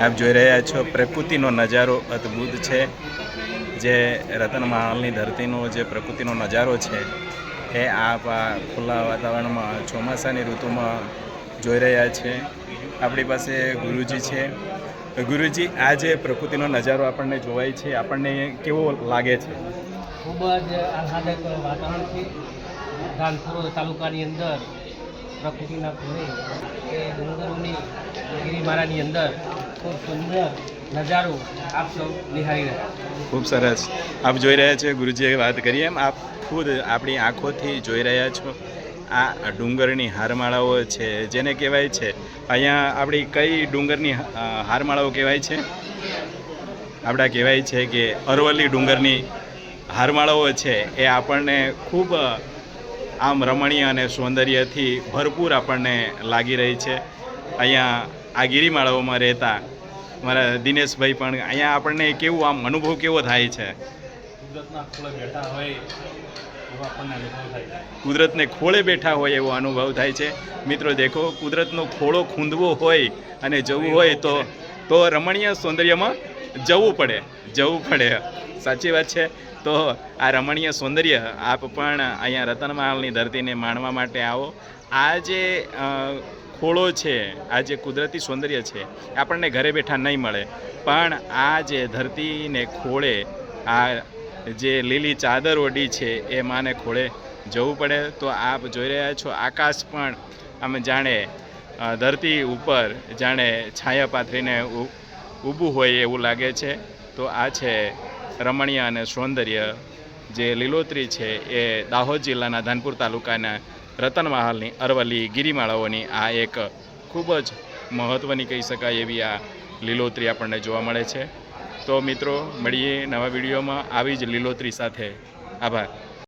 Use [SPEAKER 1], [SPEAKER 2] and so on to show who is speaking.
[SPEAKER 1] આપ જોઈ રહ્યા છો, પ્રકૃતિનો નજારો અદ્ભુત છે. જે રતન મહાલની ધરતીનો જે પ્રકૃતિનો નજારો છે, એ આપ આ ખુલ્લા વાતાવરણમાં, ચોમાસાની ઋતુમાં જોઈ રહ્યા છે. આપણી પાસે ગુરુજી છે. ગુરુજી, આ જે પ્રકૃતિનો નજારો આપણને જોવાય છે, આપણને કેવો લાગે છે?
[SPEAKER 2] ખૂબ જ આહલાદક વાતાવરણ છે. ધાનપુર તાલુકાની અંદર પ્રકૃતિના ખૂણે એ ડુંગરોની ગિરિમારાની અંદર ખૂબ
[SPEAKER 1] સરસ. આપ જોઈ રહ્યા છો, ગુરુજીએ વાત કરીએ એમ, આપ ખુદ આપણી આંખોથી જોઈ રહ્યા છો. આ ડુંગરની હારમાળાઓ છે, જેને કહેવાય છે, અહીંયા આપણી કઈ ડુંગરની હારમાળાઓ કહેવાય છે? આપણા કહેવાય છે કે અરવલ્લી ડુંગરની હારમાળાઓ છે, એ આપણને ખૂબ આમ રમણીય અને સૌંદર્યથી ભરપૂર આપણને લાગી રહી છે. અહીંયા આ ગિરિમાળાઓમાં રહેતા મારા દિનેશભાઈ પણ અહીંયા આપણને કેવું આમ અનુભવ કેવો થાય છે?
[SPEAKER 3] કુદરતના ખોળે બેઠા હોય એવો અનુભવ થાય
[SPEAKER 1] છે. મિત્રો દેખો કુદરતનો ખોળો ખૂંદવો હોય અને જવું હોય તો તો રમણીય સૌંદર્યમાં જવું પડે જવું પડે. સાચી વાત છે. તો આ રમણીય સૌંદર્ય આપ પણ અહીંયા રતનમહાલની ધરતીને માણવા માટે આવો. આ જે ખોળો છે, આ જે કુદરતી સૌંદર્ય છે, આપણને ઘરે બેઠા નહીં મળે. પણ આ જે ધરતીને ખોળે, આ જે લીલી ચાદર ઓઢી છે, એ માને ખોળે જવું પડે. તો આપ જોઈ રહ્યા છો, આકાશ પણ આમ જાણે ધરતી ઉપર જાણે છાયા પાથરીને ઊભું હોય એવું લાગે છે. તો આ છે રમણીય અને સૌંદર્ય. જે લીલોતરી છે, એ દાહોદ જિલ્લાના ધાનપુર તાલુકાના રતનમહાલની અરવલ્લી ગિરિમાળાઓની આ એક ખૂબ જ મહત્ત્વની કહી શકાય એવી આ લીલોતરી આપણને જોવા મળે છે. તો મિત્રો, મળીએ નવા વિડીયોમાં. આવી જ લીલોતરી સાથે. આભાર.